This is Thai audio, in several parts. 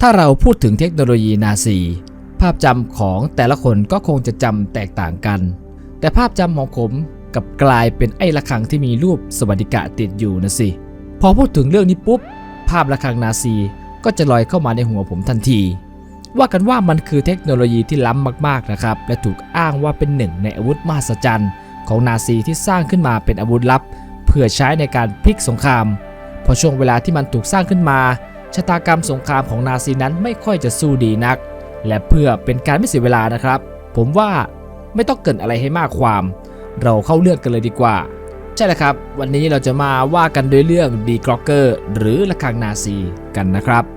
ถ้าเราพูดถึงเทคโนโลยีนาซี ภาพจำของแต่ละคนก็คงจะจำแตกต่างกัน แต่ภาพจำของผมกับกลายเป็นไอ้ระฆังที่มีรูปสวัสดิกะติดอยู่นะสิ พอพูดถึงเรื่องนี้ปุ๊บ ภาพระฆังนาซีก็จะลอยเข้ามาในหัวผมทันที ว่ากันว่ามันคือเทคโนโลยีที่ล้ำมากๆนะครับ และถูกอ้างว่าเป็นหนึ่งในอาวุธมหัศจรรย์ของนาซีที่สร้างขึ้นมาเป็นอาวุธลับ เพื่อใช้ในการพลิกสงคราม พอช่วงเวลาที่มันถูกสร้างขึ้นมา ชะตากรรมสงครามของนาซีนั้นไม่ค่อยจะสู้ดีนัก และเพื่อเป็นการไม่เสียเวลานะครับ ผมว่าไม่ต้องเกินอะไรให้มากความ เราเข้าเรื่องกันเลยดีกว่า ใช่แล้วครับ วันนี้เราจะมาว่ากันด้วยเรื่องดีกรอกเกอร์หรือระฆังนาซีกันนะครับ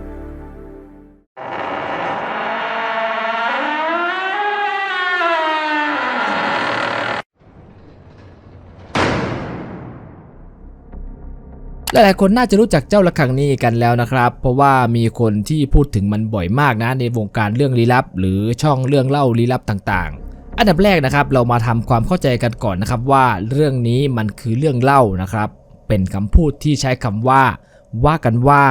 หลายๆคนน่าจะรู้จักเจ้าระฆังนี้กันแล้วนะครับ เพราะว่ามีคนที่พูดถึงมันบ่อยมากนะในวงการเรื่องลี้ลับ หรือช่องเรื่องเล่าลี้ลับต่างๆ อันดับแรกนะครับเรามาทำความเข้าใจกันก่อนนะครับว่าเรื่องนี้มันคือเรื่องเล่านะครับ เป็นคำพูดที่ใช้คำว่า ว่ากันว่า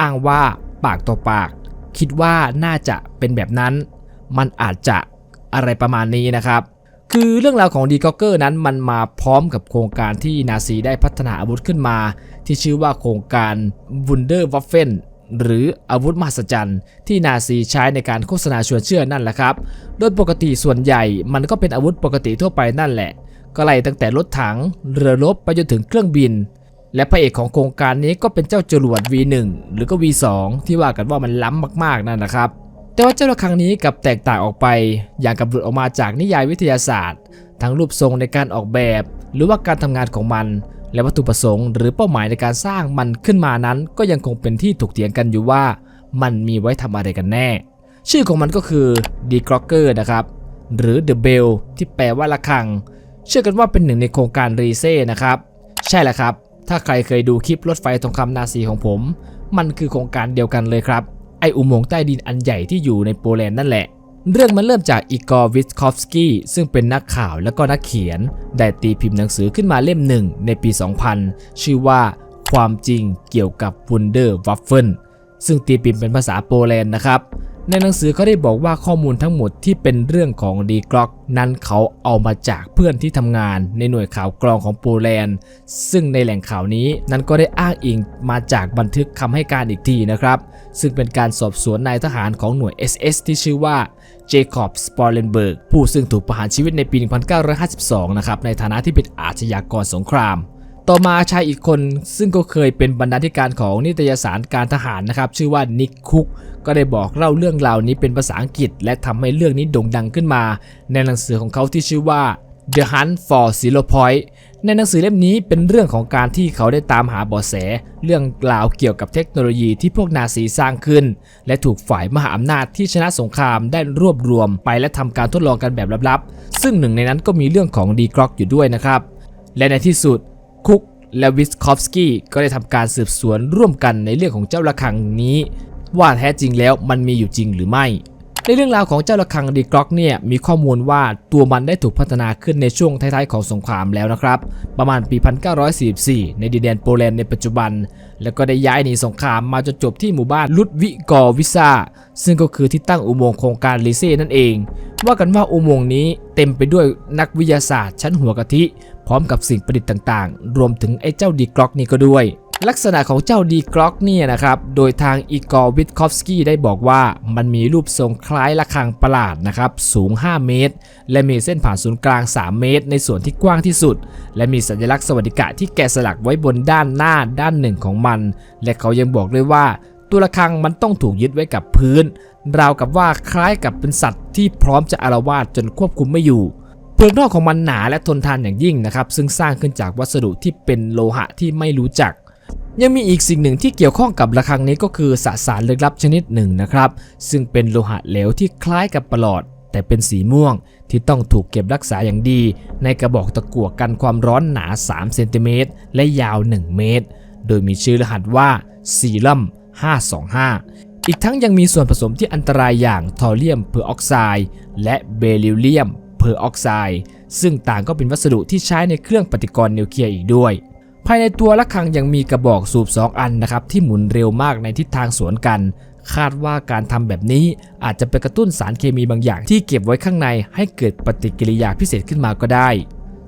อ้างว่า ปากต่อปาก คิดว่าน่าจะเป็นแบบนั้น มันอาจจะอะไรประมาณนี้นะครับ คือเรื่องราวของดีกอกเกอร์นั้นมันมาพร้อมกับโครงการที่นาซีได้พัฒนาอาวุธขึ้นมา ที่ชื่อว่าโครงการ Wunder Waffen หรืออาวุธมหัศจรรย์ ที่นาซีใช้ในการโฆษณาชวนเชื่อนั่นแหละครับ โดยปกติส่วนใหญ่มันก็เป็นอาวุธปกติทั่วไปนั่นแหละ ก็ไล่ตั้งแต่รถถัง เรือรบไปจนถึงเครื่องบิน และพระเอกของโครงการนี้ก็เป็นเจ้าจรวด V1 หรือก็ V2 ที่ว่ากันว่ามันล้ำมากๆนั่นนะครับ แต่ว่าเจ้าระฆังนี้กับแตกต่างออกไป อย่างกับหลุดออกมาจากนิยายวิทยาศาสตร์ ทั้งรูปทรงในการออกแบบ หรือว่าการทำงานของมัน และวัตถุประสงค์ หรือเป้าหมายในการสร้างมันขึ้นมานั้น ก็ยังคงเป็นที่ถกเถียงกันอยู่ว่า มันมีไว้ทำอะไรกันแน่ ชื่อของมันก็คือ d e c r o c k e r นะครับหรือ The Bell ที่แปลว่าระฆัง เชื่อกันว่าเป็นหนึ่งในโครงการรีเซ่นะครับ ใช่แล้วครับ ถ้าใครเคยดูคลิปรถไฟทองคำนาซีของผม มันคือโครงการเดียวกันเลยครับ ออุโมงค์ใต้ดินอันใหญ่ที่อยู่ในโปแลนด์นั่นแหละ เรื่องมันเริ่มจากอีกอร์วิสคอฟสกี้ซึ่งเป็นนักข่าวและก็นักเขียน ได้ตีพิมพ์หนังสือขึ้นมาเล่มหนึ่งในปี 2000 ชื่อว่าความจริงเกี่ยวกับวุนเดอร์วัฟเฟิลซึ่งตีพิมพ์เป็นภาษาโปแลนด์นะครับ ในหนังสือเขาได้บอกว่าข้อมูลทั้งหมดที่เป็นเรื่องของดีกรอกนั้นเขาเอามาจากเพื่อนที่ทำงานในหน่วยข่าวกรองของโปแลนด์ ซึ่งในแหล่งข่าวนี้นั้นก็ได้อ้างอิงมาจากบันทึกคำให้การอีกทีนะครับ ซึ่งเป็นการสอบสวนนายทหารของหน่วย SS ที่ชื่อว่าเจคอบสปอร์เลนเบิร์กผู้ซึ่งถูกประหารชีวิตในปี 1952 นะครับในฐานะที่เป็นอาชญากรสงคราม ต่อมาชายอีกคนซึ่งก็เคยเป็นบรรณาธิการของนิตยสารการทหารนะครับ ชื่อว่านิกคุก ก็ได้บอกเล่าเรื่องราวนี้เป็นภาษาอังกฤษ และทำให้เรื่องนี้โด่งดังขึ้นมา ในหนังสือของเขาที่ชื่อว่า The Hunt for Zero Point ในหนังสือเล่มนี้เป็นเรื่องของการที่เขาได้ตามหาเบาะแส เรื่องราวเกี่ยวกับเทคโนโลยีที่พวกนาซีสร้างขึ้น และถูกฝ่ายมหาอำนาจที่ชนะสงครามได้รวบรวมไปและทำการทดลองกันแบบลับๆ ซึ่งหนึ่งในนั้นก็มีเรื่องของดีกรอกอยู่ด้วยนะครับ และในที่สุด คุก และวิสคอฟสกี้ก็ได้ทำการสืบสวนร่วมกันในเรื่องของเจ้าระฆังนี้ ว่าแท้จริงแล้วมันมีอยู่จริงหรือไม่ ในเรื่องราวของเจ้าระฆังดีกรอกเนี่ยมีข้อมูลว่าตัวมันได้ถูกพัฒนาขึ้นในช่วงท้ายๆของสงครามแล้วนะครับ ประมาณปี 1944 ในดินแดนโปแลนด์ในปัจจุบัน แล้วก็ได้ย้ายหนีสงครามมาจนจบที่หมู่บ้านลุดวิกอร์วิซาซึ่งก็คือที่ตั้งอุโมงค์โครงการลิเซ่นั่นเอง ว่ากันว่าอุโมงค์นี้เต็มไปด้วยนักวิทยาศาสตร์ชั้นหัวกะทิ พร้อมกับสิ่งประดิษฐ์ต่างๆ รวมถึงไอ้เจ้าดีกรอกนี่ก็ด้วย ลักษณะของเจ้าดีกรอกเนี่ยนะครับ โดยทางอีกอร์วิทคอฟสกี้ได้บอกว่ามันมีรูปทรงคล้ายระฆังประหลาดนะครับ สูง 5 เมตร และมีเส้นผ่านศูนย์กลาง 3 เมตร ในส่วนที่กว้างที่สุด และมีสัญลักษณ์สวัสดิกะที่แกะสลักไว้บนด้านหน้าด้านหนึ่งของมัน และเขายังบอกด้วยว่า ตัวระฆังมันต้องถูกยึดไว้กับพื้น ราวกับว่าคล้ายกับเป็นสัตว์ที่พร้อมจะอารวาสจนควบคุมไม่อยู่เปลือกนอกของมันหนาและทนทานอย่างยิ่งนะครับซึ่งสร้างขึ้นจากวัสดุที่เป็นโลหะที่ไม่รู้จัก ยังมีอีกสิ่งหนึ่งที่เกี่ยวข้องกับระฆังนี้ก็คือสสารลึกลับชนิดหนึ่งนะครับ ซึ่งเป็นโลหะเหลวที่คล้ายกับประหลอด แต่เป็นสีม่วงที่ต้องถูกเก็บรักษาอย่างดี ในกระบอกตะกั่วกันความร้อนหนา 3 เซนติเมตรและยาว 1 เมตร โดยมีชื่อรหัสว่าซีรัม525 อีกทั้งยังมีส่วนผสมที่อันตรายอย่างทอเรียมเพอร์ออกไซด์และเบริลเลียมเพอร์ออกไซด์ซึ่งต่างก็เป็นวัสดุที่ใช้ในเครื่องปฏิกรณ์นิวเคลียร์อีกด้วย ภายในตัวระฆังยังมีกระบอกสูบ 2 อันนะครับที่หมุนเร็วมากในทิศทางสวนกันคคาดว่าการทำแบบนี้อาจจะไปกระตุ้นสารเคมีบางอย่าง ที่เก็บไว้ข้างในให้เกิดปฏิกิริยาพิเศษขึ้นมาก็ได้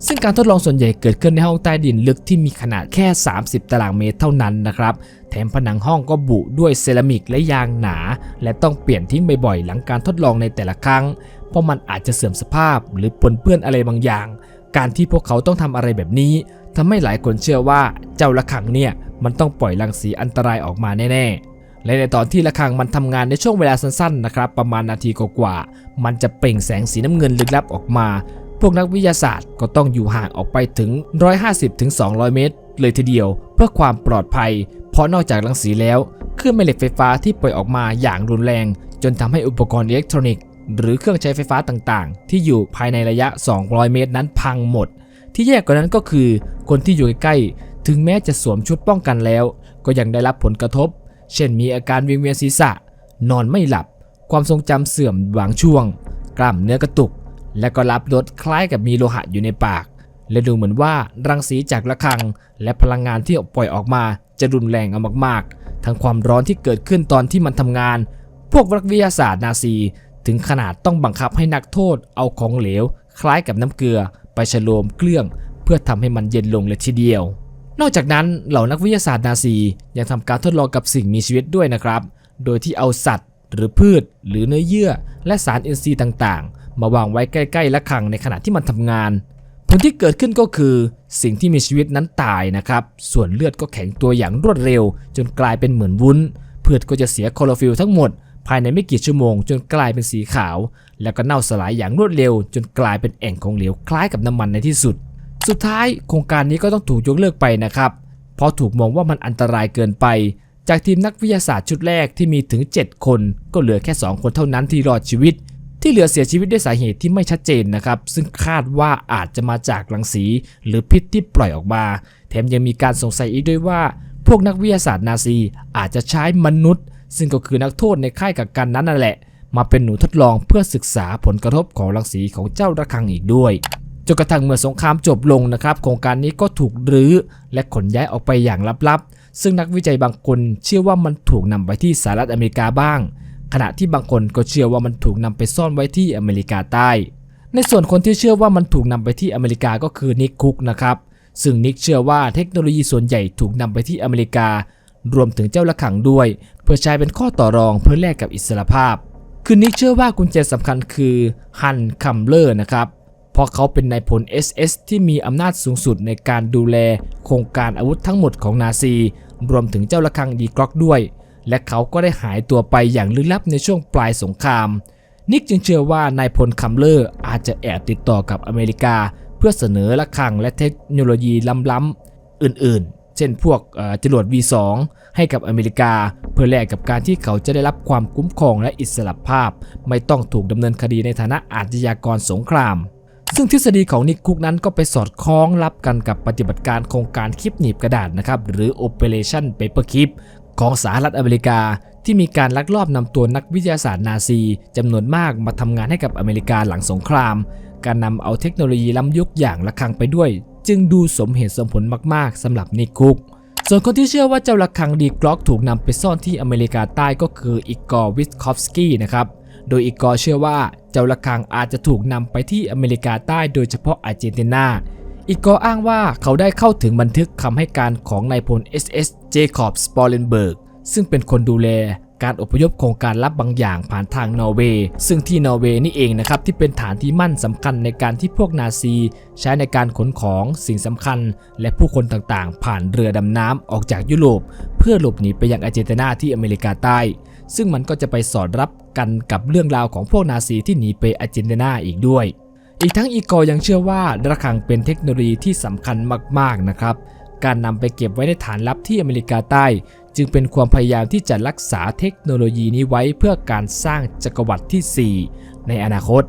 ซึ่งการทดลองส่วนใหญ่เกิดขึ้นในห้องใต้ดินลึกที่มีขนาดแค่ 30 ตารางเมตรเท่านั้นนะครับ แถมผนังห้องก็บุด้วยเซรามิกและยางหนา และต้องเปลี่ยนทิ้งบ่อยๆหลังการทดลองในแต่ละครั้ง เพราะมันอาจจะเสื่อมสภาพหรือปนเปื้อนอะไรบางอย่างการที่พวกเขาต้องทำอะไรแบบนี้ ทำให้หลายคนเชื่อว่าเจ้าระฆังเนี่ยมันต้องปล่อยรังสีอันตรายออกมาแน่ๆ และในตอนที่ระฆังมันทำงานในช่วงเวลาสั้นๆนะครับประมาณนาทีกว่าๆมันจะเปล่งแสงสีน้ำเงินลึกลับออกมา พวกนักวิทยาศาสตร์ก็ต้องอยู่ห่างออกไปถึง 150-200 เมตร เลยทีเดียวเพื่อความปลอดภัย เพราะนอกจากรังสีแล้วคลื่นแม่เหล็กไฟฟ้าที่ปล่อยออกมาอย่างรุนแรง จนทำให้อุปกรณ์อิเล็กทรอนิกส์หรือเครื่องใช้ไฟฟ้าต่างๆ ที่อยู่ภายในระยะ 200 เมตรนั้นพังหมด ที่แย่กว่านั้นก็คือ คนที่อยู่ใกล้ๆถึงแม้จะสวมชุดป้องกันแล้ว ก็ยังได้รับผลกระทบ เช่นมีอาการวิงเวียนศีรษะ นอนไม่หลับ ความทรงจำเสื่อมบางช่วง กล้ามเนื้อกระตุก และก็รับรสคล้ายกับมีโลหะอยู่ในปาก และดูเหมือนว่ารังสีจากระฆัง และพลังงานที่ปล่อยออกมาจะรุนแรงเอามากๆ ทั้งความร้อนที่เกิดขึ้นตอนที่มันทำงาน พวกนักวิทยาศาสตร์นาซี ถึงขนาดต้องบังคับให้นักโทษเอาของเหลว คล้ายกับน้ำเกลือ ไปฉโลมเครื่องเพื่อทำให้มันเย็นลงเลยทีเดียว นอกจากนั้นเหล่านักวิทยาศาสตร์นาซียังทำการทดลองกับสิ่งมีชีวิตด้วยนะครับ โดยที่เอาสัตว์ หรือพืช หรือเนื้อเยื่อ และสารอินทรีย์ต่างๆ มาวางไว้ใกล้ๆระฆังในขณะที่มันทำงานผลที่เกิดขึ้นก็คือสิ่งที่มีชีวิตนั้นตายนะครับ ส่วนเลือดก็แข็งตัวอย่างรวดเร็ว จนกลายเป็นเหมือนวุ้น พืชก็จะเสียคลอโรฟิลทั้งหมด ภายในไม่กี่ชั่วโมง จนกลายเป็นสีขาว แล้วก็เน่าสลายอย่างรวดเร็ว จนกลายเป็นแอ่งของเหลวคล้ายกับน้ำมันในที่สุด สุดท้ายโครงการนี้ก็ต้องถูกยกเลิกไปนะครับ เพราะถูกมองว่ามันอันตรายเกินไป จากทีมนักวิทยาศาสตร์ชุดแรกที่มีถึง 7 คน ก็เหลือแค่ 2 คนเท่านั้นที่รอดชีวิต ที่เหลือเสียชีวิตด้วยสาเหตุที่ไม่ชัดเจนนะครับ ซึ่งคาดว่าอาจจะมาจากรังสี หรือพิษที่ปล่อยออกมา แถมยังมีการสงสัยอีกด้วยว่า พวกนักวิทยาศาสตร์นาซีอาจจะใช้มนุษย์ ซึ่งก็คือนักโทษในค่ายกักกันนั้นนั่นแหละ มาเป็นหนูทดลองเพื่อศึกษาผลกระทบของรังสีของเจ้าระฆังอีกด้วยจนกระทั่งเมื่อสงครามจบลงนะครับ โครงการนี้ก็ถูกรื้อและขนย้ายออกไปอย่างลับๆ ซึ่งนักวิจัยบางคนเชื่อว่ามันถูกนำไปที่สหรัฐอเมริกาบ้าง ขณะที่บางคนก็เชื่อว่ามันถูกนำไปซ่อนไว้ที่อเมริกาใต้ ในส่วนคนที่เชื่อว่ามันถูกนำไปที่อเมริกาก็คือนิกคุกนะครับ ซึ่งนิกเชื่อว่าเทคโนโลยีส่วนใหญ่ถูกนำไปที่อเมริกา รวมถึงเจ้าระฆังด้วย เพื่อใช้เป็นข้อต่อรองเพื่อแลกกับอิสรภาพ คือนิกเชื่อว่ากุญแจสำคัญคือฮันคัมเลอร์นะครับเพราะเขาเป็นนายพล SS ที่มีอำนาจสูงสุดในการดูแลโครงการอาวุธทั้งหมดของนาซี รวมถึงเจ้าระฆังดีกรอกด้วย และเขาก็ได้หายตัวไปอย่างลึกลับในช่วงปลายสงคราม นิกจึงเชื่อว่านายพลคัมเลอร์อาจจะแอบติดต่อกับอเมริกา เพื่อเสนอระฆังและเทคโนโลยีล้ำๆอื่นๆ เช่นพวกจรวด V2 ให้กับอเมริกา เพื่อแลกกับการที่เขาจะได้รับความคุ้มครองและอิสรภาพ ไม่ต้องถูกดำเนินคดีในฐานะอาชญากรสงคราม ซึ่งทฤษฎีของนิกคุกนั้นก็ไปสอดคล้องรับกันกับปฏิบัติการโครงการคลิปหนีบกระดาษนะครับหรือ Operation Paperclip ของสหรัฐอเมริกาที่มีการลักลอบนำตัวนักวิทยาศาสตร์นาซีจำนวนมากมาทำงานให้กับอเมริกาหลังสงคราม การนำเอาเทคโนโลยีล้ำยุคอย่างระฆังไปด้วย จึงดูสมเหตุสมผลมากๆสำหรับนิกคุก ส่วนคนที่เชื่อว่าเจ้าระฆังดีกล็อกถูกนำไปซ่อนที่อเมริกาใต้ก็คืออิกอร์วิสคอฟสกี้นะครับโดยอิกอร์เชื่อว่าเจ้าระฆังอาจจะถูกนำไปที่อเมริกาใต้โดยเฉพาะอาร์เจนตินาอีกอร์อ้างว่าเขาได้เข้าถึงบันทึกคำให้การของนายพล SS เจคอบสปอร์เลนเบิร์กซึ่งเป็นคนดูแล การอพยพโครงการลับบางอย่างผ่านทางนอร์เวย์ซึ่งที่นอร์เวย์นี่เองนะครับที่เป็นฐานที่มั่นสำคัญในการที่พวกนาซี ใช้ในการขนของสิ่งสำคัญ และผู้คนต่างๆ ผ่านเรือดำน้ำออกจากยุโรป เพื่อหลบหนีไปยังอาร์เจนตินาที่อเมริกาใต้ ซึ่งมันก็จะไปสอดรับกันกับเรื่องราวของพวกนาซีที่หนีไปอาร์เจนตินาอีกด้วย อีกทั้งอีกอร์ยังเชื่อว่าระฆังเป็นเทคโนโลยีที่สำคัญมากๆนะครับการนำไปเก็บไว้ในฐานลับที่อเมริกาใต้ จึงเป็นความพยายามที่จะรักษาเทคโนโลยีนี้ไว้เพื่อการสร้างจักรวรรดิที่ 4 ในอนาคต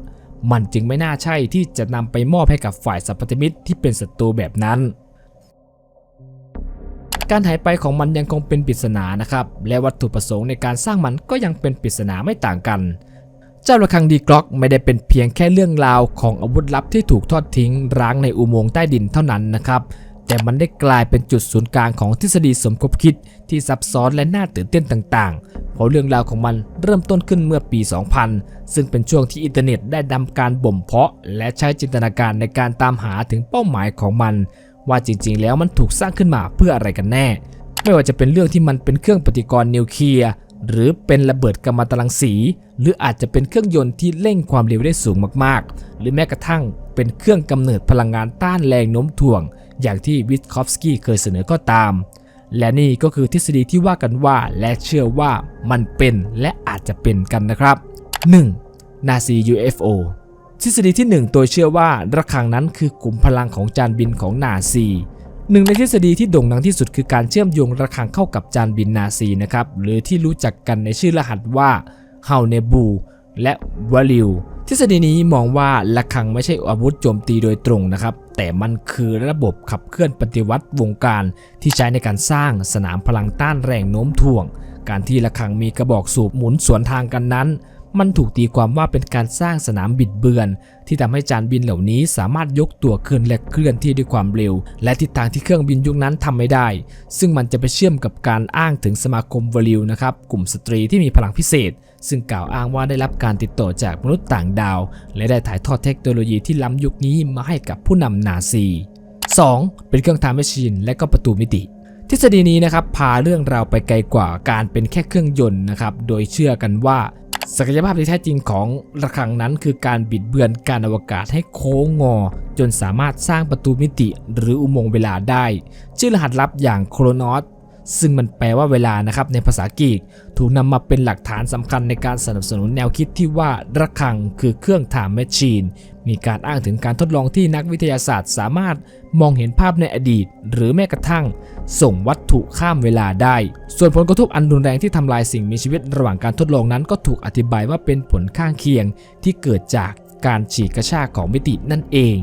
มันจึงไม่น่าใช่ที่จะนำไปมอบให้กับฝ่ายสัมพันธมิตรที่เป็นศัตรูแบบนั้น การหายไปของมันยังคงเป็นปริศนานะครับ และวัตถุประสงค์ในการสร้างมันก็ยังเป็นปริศนาไม่ต่างกันเจ้าระฆังดีกล็อกไม่ได้เป็นเพียงแค่เรื่องราวของอาวุธลับที่ถูกทอดทิ้งร้างในอุโมงค์ใต้ดินเท่านั้นนะครับ แต่มันได้กลายเป็นจุดศูนย์กลางของทฤษฎีสมคบคิดที่ซับซ้อนและน่าตื่นเต้นต่างๆ เพราะเรื่องราวของมันเริ่มต้นขึ้นเมื่อปี 2000 ซึ่งเป็นช่วงที่อินเทอร์เน็ตได้ดำการบ่มเพาะ และใช้จินตนาการในการตามหาถึงเป้าหมายของมัน ว่าจริงๆ แล้วมันถูกสร้างขึ้นมาเพื่ออะไรกันแน่ ไม่ว่าจะเป็นเรื่องที่มันเป็นเครื่องปฏิกรณ์นิวเคลียร์หรือเป็นระเบิดกัมมันตรังสี หรืออาจจะเป็นเครื่องยนต์ที่เร่งความเร็วได้สูงมากๆ หรือแม้กระทั่งเป็นเครื่องกำเนิดพลังงานต้านแรงโน้มถ่วง อย่างที่วิทคอฟสกี้เคยเสนอก็ตาม และนี่ก็คือทฤษฎีที่ว่ากันว่าและเชื่อว่ามันเป็นและอาจจะเป็นกันนะครับ 1. นาซี UFO ทฤษฎีที่1โดยเชื่อว่าระฆังนั้นคือกลุ่มพลังของจานบินของนาซีหนึ่งในทฤษฎีที่โด่งดังที่สุดคือการเชื่อมโยงระฆังเข้ากับจานบินนาซีนะครับหรือที่รู้จักกันในชื่อรหัสว่าเฮาเนบูและวาลิวทฤษฎีนี้มองว่าระฆังไม่ใช่อาวุธโจมตีโดยตรงนะครับ แต่มันคือระบบขับเคลื่อนปฏิวัติวงการที่ใช้ในการสร้างสนามพลังต้านแรงโน้มถ่วง การที่ระฆังมีกระบอกสูบหมุนสวนทางกันนั้น มันถูกตีความว่าเป็นการสร้างสนามบิดเบือน ที่ทำให้จานบินเหล่านี้สามารถยกตัวขึ้นและเคลื่อนที่ด้วยความเร็ว และทิศทางที่เครื่องบินยุคนั้นทำไม่ได้ ซึ่งมันจะไปเชื่อมกับการอ้างถึงสมาคมวอลิวนะครับกลุ่มสตรีที่มีพลังพิเศษ ซึ่งกล่าวอ้างว่าได้รับการติดต่อจากมนุษย์ต่างดาว และได้ถ่ายทอดเทคโนโลยีที่ล้ำยุคนี้มาให้กับผู้นำนาซี 2. เป็นเครื่องทำแมชชีนและก็ประตูมิติทฤษฎีนี้นะครับพาเรื่องราวไปไกลกว่าการเป็นแค่เครื่องยนต์นะครับ โดยเชื่อกันว่า ศักยภาพที่แท้จริงของระฆังนั้นคือการบิดเบือนการอวกาศให้โค้งงอ จนสามารถสร้างประตูมิติหรืออุโมงค์เวลาได้ ชื่อรหัสลับอย่างโครนอส ซึ่งมันแปลว่าเวลานะครับในภาษากรีก ถูกนำมาเป็นหลักฐานสำคัญในการสนับสนุนแนวคิดที่ว่าระฆังคือเครื่อง time machine มีการอ้างถึงการทดลองที่นักวิทยาศาสตร์สามารถมองเห็นภาพในอดีต หรือแม้กระทั่ง ส่งวัตถุข้ามเวลาได้ ส่วนผลกระทบอันรุนแรงที่ทำลายสิ่งมีชีวิตระหว่างการทดลองนั้น ก็ถูกอธิบายว่าเป็นผลข้างเคียงที่เกิดจากการฉีกกระชากของมิตินั่นเอง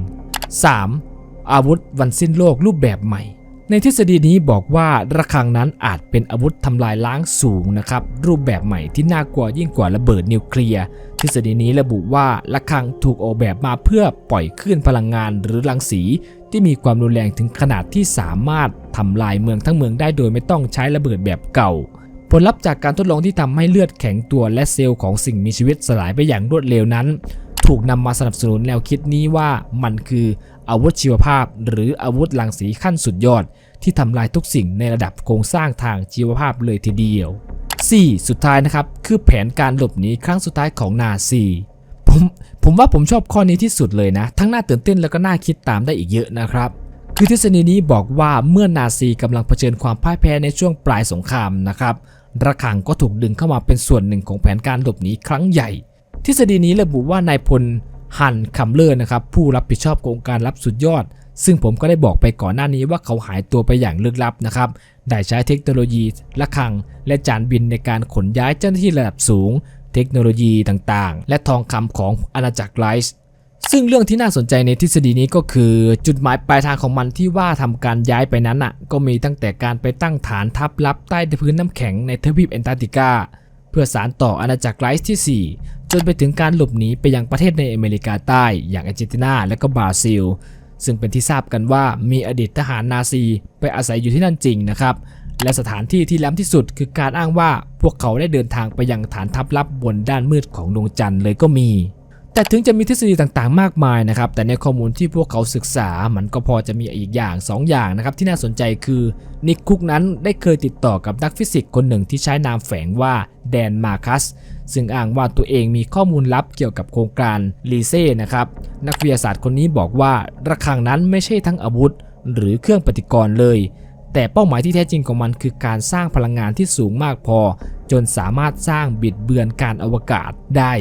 3. อาวุธวันสิ้นโลกรูปแบบใหม่ ในทฤษฎีนี้บอกว่าระฆังนั้นอาจเป็นอาวุธทำลายล้างสูงนะครับรูปแบบใหม่ที่น่ากลัวยิ่งกว่าระเบิดนิวเคลียร์ทฤษฎีนี้ระบุว่าระฆังถูกออกแบบมาเพื่อปล่อยคลื่นพลังงานหรือรังสี ที่มีความรุนแรงถึงขนาดที่สามารถทำลายเมืองทั้งเมืองได้โดยไม่ต้องใช้ระเบิดแบบเก่า ผลลัพธ์จากการทดลองที่ทำให้เลือดแข็งตัวและเซลล์ของสิ่งมีชีวิตสลายไปอย่างรวดเร็วนั้น ถูกนำมาสนับสนุนแนวคิดนี้ว่ามันคือ อาวุธชีวภาพ หรืออาวุธรังสีขั้นสุดยอด ที่ทำลายทุกสิ่งในระดับโครงสร้างทางชีวภาพเลยทีเดียว 4. สุดท้ายนะครับ คือแผนการหลบหนีครั้งสุดท้ายของนาซีผมผมว่าผมชอบข้อนี้ที่สุดเลยนะ ทั้งน่าตื่นเต้นแล้วก็น่าคิดตามได้อีกเยอะนะครับ คือทฤษฎีนี้บอกว่าเมื่อนาซีกำลังเผชิญความพ่ายแพ้ในช่วงปลายสงครามนะครับระฆังก็ถูกดึงเข้ามาเป็นส่วนหนึ่งของแผนการหลบหนีครั้งใหญ่ ทฤษฎีนี้ระบุว่านายพล ฮันคัมเลอร์นะครับผู้รับผิดชอบโครงการรับสุดยอด ซึ่งผมก็ได้บอกไปก่อนหน้านี้ว่าเขาหายตัวไปอย่างลึกลับนะครับได้ใช้เทคโนโลยีระฆัง และจานบินในการขนย้ายเจ้าหน้าที่ระดับสูง เทคโนโลยีต่างๆ และทองคำของอาณาจักรไรส์ซึ่งเรื่องที่น่าสนใจในทฤษฎีนี้ก็คือ จุดหมายปลายทางของมันที่ว่าทำการย้ายไปนั้นอะ ก็มีตั้งแต่การไปตั้งฐานทัพลับใต้พื้นน้ำแข็งในทวีปแอนตาร์กติกา เพื่อสารต่ออาณาจักรไรส์ที่4 จนไปถึงการหลบหนีไปยังประเทศในอเมริกาใต้อย่างอาร์เจนตินาและก็บราซิล ซึ่งเป็นที่ทราบกันว่ามีอดีตทหารนาซีไปอาศัยอยู่ที่นั่นจริงนะครับและสถานที่ที่ล้ำที่สุดคือการอ้างว่าพวกเขาได้เดินทางไปยังฐานทัพลับบนด้านมืดของดวงจันทร์เลยก็มี แต่ถึงจะมีทฤษฎีต่างๆ มากมายนะครับ แต่ในข้อมูลที่พวกเขาศึกษา มันก็พอจะมีอีกอย่าง 2 อย่างนะครับที่น่าสนใจคือนิกคุกนั้นได้เคยติดต่อกับนักฟิสิกส์คนหนึ่งที่ใช้นามแฝงว่าแดนมาคัส ซึ่งอ้างว่าตัวเองมีข้อมูลลับเกี่ยวกับโครงการลีเซ่นะครับนักวิทยาศาสตร์คนนี้บอกว่าระฆังนั้นไม่ใช่ทั้งอาวุธ หรือเครื่องปฏิกรณ์เลย แต่เป้าหมายที่แท้จริงของมันคือการสร้างพลังงานที่สูงมากพอ จนสามารถสร้างบิดเบือนการอวกาศได้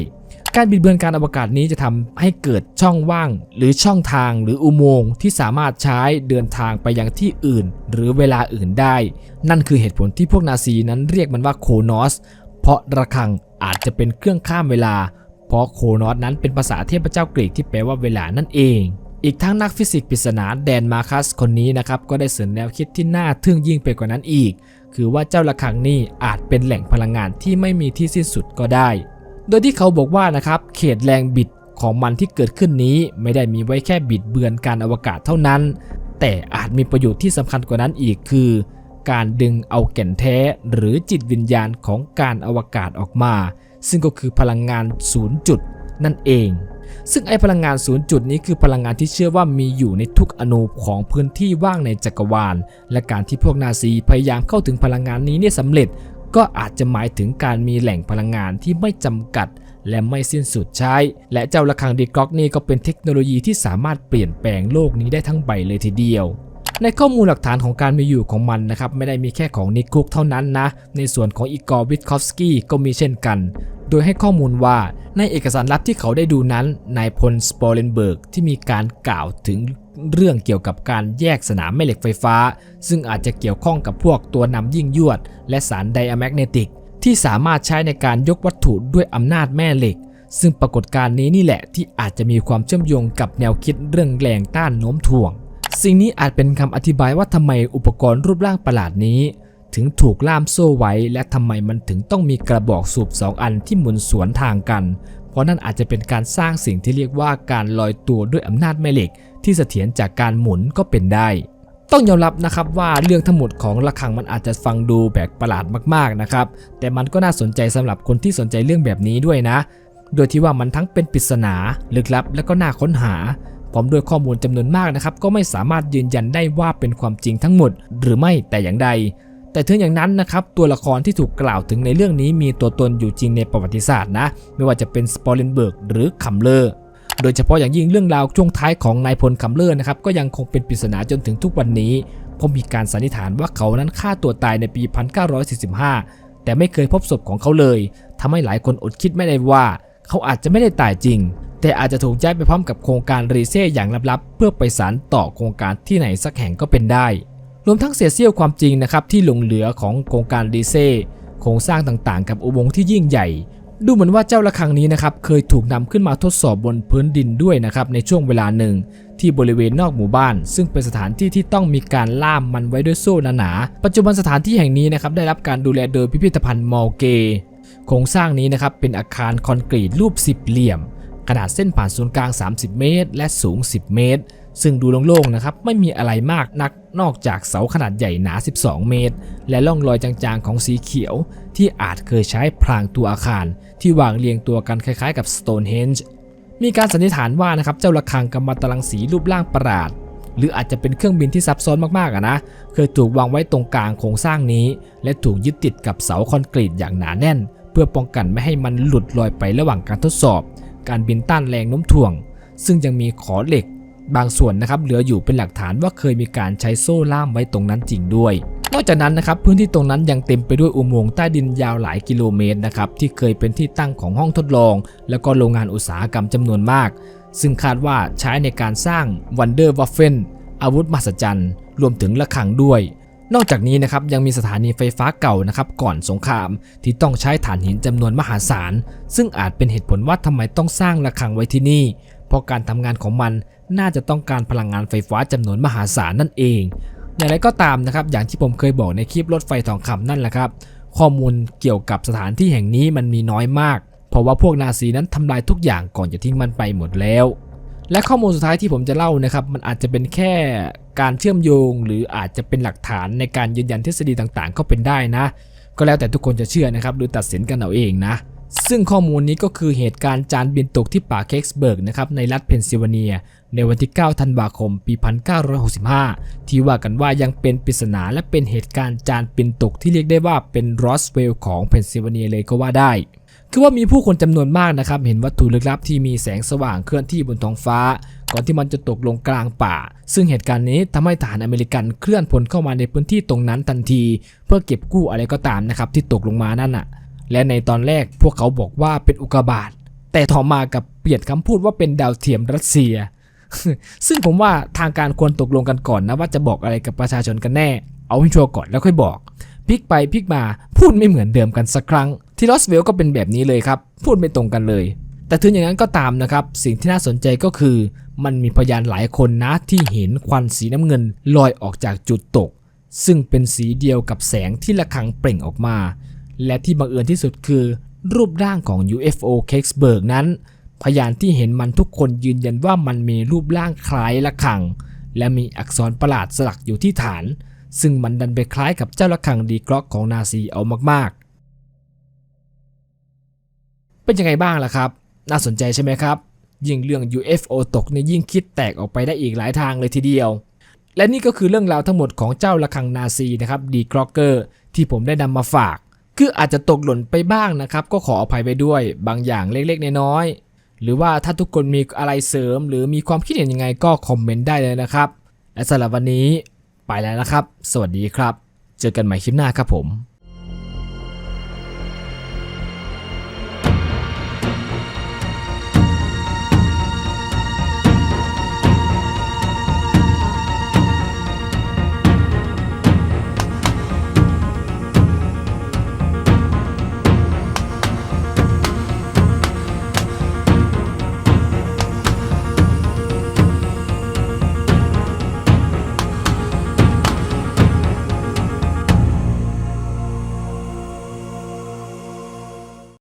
การบิดเบือนการอวกาศนี้จะทำให้เกิดช่องว่าง หรือช่องทางหรืออุโมงค์ที่สามารถใช้เดินทางไปยังที่อื่น หรือเวลาอื่นได้ นั่นคือเหตุผลที่พวกนาซีนั้นเรียกมันว่าโคนอส เพราะระฆัง อาจจะเป็นเครื่องข้ามเวลา เพราะโคนอสนั้นเป็นภาษาเทพเจ้ากรีกที่แปลว่าเวลานั่นเอง อีกทั้งนักฟิสิกส์ปริศนาแดนมาคัสคนนี้นะครับก็ได้เสนอแนวคิดที่น่าทึ่งยิ่งไปกว่านั้นอีก คือว่าเจ้าระฆังนี่อาจเป็นแหล่งพลังงานที่ไม่มีที่สิ้นสุดก็ได้ โดยที่เขาบอกว่านะครับเขตแรงบิดของมันที่เกิดขึ้นนี้ไม่ได้มีไว้แค่บิดเบือนการอวกาศเท่านั้นแแต่อาจมีประโยชน์ที่สำคัญกว่านั้นอีกคือ การดึงเอาแก่นแท้หรือจิตวิญญาณของการอวกาศออกมา ซึ่งก็คือพลังงานศูนย์จุดนั่นเอง ซึ่งไอพลังงานศูนย์จุดนี้คือพลังงานที่เชื่อว่ามีอยู่ในทุกอนูของพื้นที่ว่างในจักรวาล และการที่พวกนาซีพยายามเข้าถึงพลังงานนี้เนี่ยสำเร็จ ก็อาจจะหมายถึงการมีแหล่งพลังงานที่ไม่จำกัดและไม่สิ้นสุดใช้ และเจ้าระฆังดีกล็อกนี่ก็เป็นเทคโนโลยีที่สามารถเปลี่ยนแปลงโลกนี้ได้ทั้งใบเลยทีเดียว ในข้อมูลหลักฐานของการมีอยู่ของมันนะครับไม่ได้มีแค่ของนิกคุกเท่านั้นนะ ในส่วนของอีกอร์วิทคอฟสกี้ก็มีเช่นกัน โดยให้ข้อมูลว่าในเอกสารลับที่เขาได้ดูนั้นนายพลสปอร์เลนเบิร์กที่มีการกล่าวถึงเรื่องเกี่ยวกับการแยกสนามแม่เหล็กไฟฟ้า ซึ่งอาจจะเกี่ยวข้องกับพวกตัวนำยิ่งยวด และสารไดอะแมกเนติก ที่สามารถใช้ในการยกวัตถุด้วยอำนาจแม่เหล็ก ซึ่งปรากฏการณ์นี้นี่แหละที่อาจจะมีความเชื่อมโยงกับแนวคิดเรื่องแรงต้านโน้มถ่วง สิ่งนี้อาจเป็นคำอธิบายว่าทำไมอุปกรณ์รูปร่างประหลาดนี้ ถึงถูกล่ามโซ่ไว้ และทำไมมันถึงต้องมีกระบอกสูบสองอันที่หมุนสวนทางกัน เพราะนั่นอาจจะเป็นการสร้างสิ่งที่เรียกว่าการลอยตัวด้วยอำนาจแม่เหล็ก ที่เสถียรจากการหมุนก็เป็นได้ ต้องยอมรับนะครับว่าเรื่องทั้งหมดของระฆังมันอาจจะฟังดูแปลกประหลาดมากๆนะครับ แต่มันก็น่าสนใจสำหรับคนที่สนใจเรื่องแบบนี้ด้วยนะ โดยที่ว่ามันทั้งเป็นปริศนาลึกลับและก็น่าค้นหา พร้อมด้วยข้อมูลจำนวนมากนะครับก็ไม่สามารถยืนยันได้ว่าเป็นความจริงทั้งหมด หรือไม่แต่อย่างใด แต่ถึงอย่างนั้นนะครับตัวละครที่ถูกกล่าวถึงในเรื่องนี้มีตัวตนอยู่จริงในประวัติศาสตร์นะไม่ว่าจะเป็นสปอร์เลนเบิร์กหรือคัมเลอร์โดยเฉพาะอย่างยิ่งเรื่องราวช่วงท้ายของนายพลคัมเลอร์นะครับก็ยังคงเป็นปริศนาจนถึงทุกวันนี้เพราะมีการสันนิษฐานว่าเขานั้นฆ่าตัวตายในปี 1945 แต่ไม่เคยพบศพของเขาเลยทำให้หลายคนอดคิดไม่ได้ว่า เขาอาจจะไม่ได้ตายจริง แต่อาจจะถูกย้ายไปพร้อมกับโครงการรีเซ่อย่างลับๆ เพื่อไปสานต่อโครงการที่ไหนสักแห่งก็เป็นได้ รวมทั้งเศษเสี้ยวความจริงนะครับที่หลงเหลือของโครงการรีเซ่โครงสร้างต่างๆ กับอุโมงค์ที่ยิ่งใหญ่ ดูเหมือนว่าเจ้าระฆังนี้นะครับเคยถูกนำขึ้นมาทดสอบบนพื้นดินด้วยนะครับในช่วงเวลาหนึ่ง ที่บริเวณนอกหมู่บ้าน ซึ่งเป็นสถานที่ที่ต้องมีการล่ามมันไว้ด้วยโซ่หนาๆปัจจุบันสถานที่แห่งนี้นะครับได้รับการดูแลโดยพิพิธภัณฑ์มอลเกโครงสร้างนี้นะครับเป็นอาคารคอนกรีตรูปสิบเหลี่ยม ขนาดเส้นผ่านศูนย์กลาง 30 เมตร และสูง 10 เมตร ซึ่งดูโล่งๆนะครับ ไม่มีอะไรมากนักนอกจากเสาขนาดใหญ่หนา 12 เมตร และร่องรอยจางๆของสีเขียว ที่อาจเคยใช้พรางตัวอาคาร ที่วางเรียงตัวกันคล้ายๆกับ Stonehenge มีการสันนิษฐานว่านะครับเจ้าระฆังกำมะตรังสีรูปร่างประหลาด หรืออาจจะเป็นเครื่องบินที่ซับซ้อนมากๆนะเคยถูกวางไว้ตรงกลางโครงสร้างนี้ และถูกยึดติดกับเสาคอนกรีตอย่างหนาแน่น เพื่อป้องกันไม่ให้มันหลุดลอยไประหว่างการทดสอบ การบินต้านแรงโน้มถ่วง ซึ่งยังมีขอเหล็กบางส่วนนะครับเหลืออยู่เป็นหลักฐานว่าเคยมีการใช้โซ่ล่ามไว้ตรงนั้นจริงด้วย นอกจากนั้นนะครับพื้นที่ตรงนั้นยังเต็มไปด้วยอุโมงค์ใต้ดินยาวหลายกิโลเมตรนะครับที่เคยเป็นที่ตั้งของห้องทดลอง แล้วก็โรงงานอุตสาหกรรมจำนวนมาก ซึ่งคาดว่าใช้ในการสร้างวันเดอร์วัฟเฟนอาวุธมหัศจรรย์ รวมถึงระฆังด้วย นอกจากนี้นะครับยังมีสถานีไฟฟ้าเก่านะครับก่อนสงครามที่ต้องใช้ถ่านหินจำนวนมหาศาล ซึ่งอาจเป็นเหตุผลว่าทำไมต้องสร้างระฆังไว้ที่นี่ เพราะการทำงานของมันน่าจะต้องการพลังงานไฟฟ้าจำนวนมหาศาลนั่นเอง อย่างไรก็ตามนะครับอย่างที่ผมเคยบอกในคลิปรถไฟทองคำนั่นแหละครับ ข้อมูลเกี่ยวกับสถานที่แห่งนี้มันมีน้อยมาก เพราะว่าพวกนาซีนั้นทำลายทุกอย่างก่อนจะทิ้งมันไปหมดแล้ว และข้อมูลสุดท้ายที่ผมจะเล่านะครับมันอาจจะเป็นแค่การเชื่อมโยง หรืออาจจะเป็นหลักฐานในการยืนยันทฤษฎีต่างๆ ก็เป็นได้นะ ก็แล้วแต่ทุกคนจะเชื่อนะครับหรือตัดสินกันเอาเองนะ ซึ่งข้อมูลนี้ก็คือเหตุการณ์จานบินตกที่ป่าเค็กส์เบิร์กนะครับในรัฐเพนซิลเวเนีย ในวันที่ 9 ธันวาคม ปี 1965 ที่ว่ากันว่ายังเป็นปริศนาและเป็นเหตุการณ์จานบินตกที่เรียกได้ว่าเป็นรอสเวลล์ของเพนซิลเวเนียเลยก็ว่าได้ คือว่ามีผู้คนจำนวนมากนะครับ เห็นวัตถุลึกลับที่มีแสงสว่างเคลื่อนที่บนท้องฟ้า ก่อนที่มันจะตกลงกลางป่า ซึ่งเหตุการณ์นี้ทำให้ทหารอเมริกันเคลื่อนพลเข้ามาในพื้นที่ตรงนั้นทันที เพื่อเก็บกู้อะไรก็ตามนะครับที่ตกลงมานั่นน่ะ และในตอนแรกพวกเขาบอกว่าเป็นอุกกาบาตแต่ต่อมากับเปลี่ยนคำพูดว่าเป็นดาวเทียมรัสเซีย ซึ่งผมว่าทางการควรตกลงกันก่อนนะว่าจะบอกอะไรกับประชาชนกันแน่ เอาให้ชัวร์ก่อนแล้วค่อยบอกพลิกไปพลิกมาพูดไม่เหมือนเดิมกันสักครั้ง ที่ลอสเวลก็เป็นแบบนี้เลยครับ พูดไม่ตรงกันเลย แต่ถึงอย่างนั้นก็ตามนะครับ สิ่งที่น่าสนใจก็คือ มันมีพยานหลายคนนะที่เห็นควันสีน้ำเงินลอยออกจากจุดตก ซึ่งเป็นสีเดียวกับแสงที่ระฆังเปล่งออกมา และที่บังเอิญที่สุดคือ รูปร่างของ UFO k e x b e r g นั้น พยานที่เห็นมันทุกคนยืนยันว่ามันมีรูปร่างคล้ายระฆัง และมีอักษรประหลาดสลักอยู่ที่ฐาน ซึ่งมันดันไปคล้ายกับเจ้าระฆังดีกรอกของนาซีเอามากๆ เป็นยังไงบ้างล่ะครับ น่าสนใจใช่ไหมครับ ยิ่งเรื่อง UFO ตกเนี่ยยิ่งคิดแตกออกไปได้อีกหลายทางเลยทีเดียว และนี่ก็คือเรื่องราวทั้งหมดของเจ้าระฆังนาซีนะครับดีกรอกเกอร์ที่ผมได้นำมาฝาก คืออาจจะตกหล่นไปบ้างนะครับ ก็ขออภัยไปด้วยบางอย่างเล็กๆ น้อยๆหรือว่าถ้าทุกคนมีอะไรเสริม หรือมีความคิดเห็นยังไงก็คอมเมนต์ได้เลยนะครับ และสำหรับวันนี้ไปแล้วนะครับ สวัสดีครับ เจอกันใหม่คลิปหน้าครับผม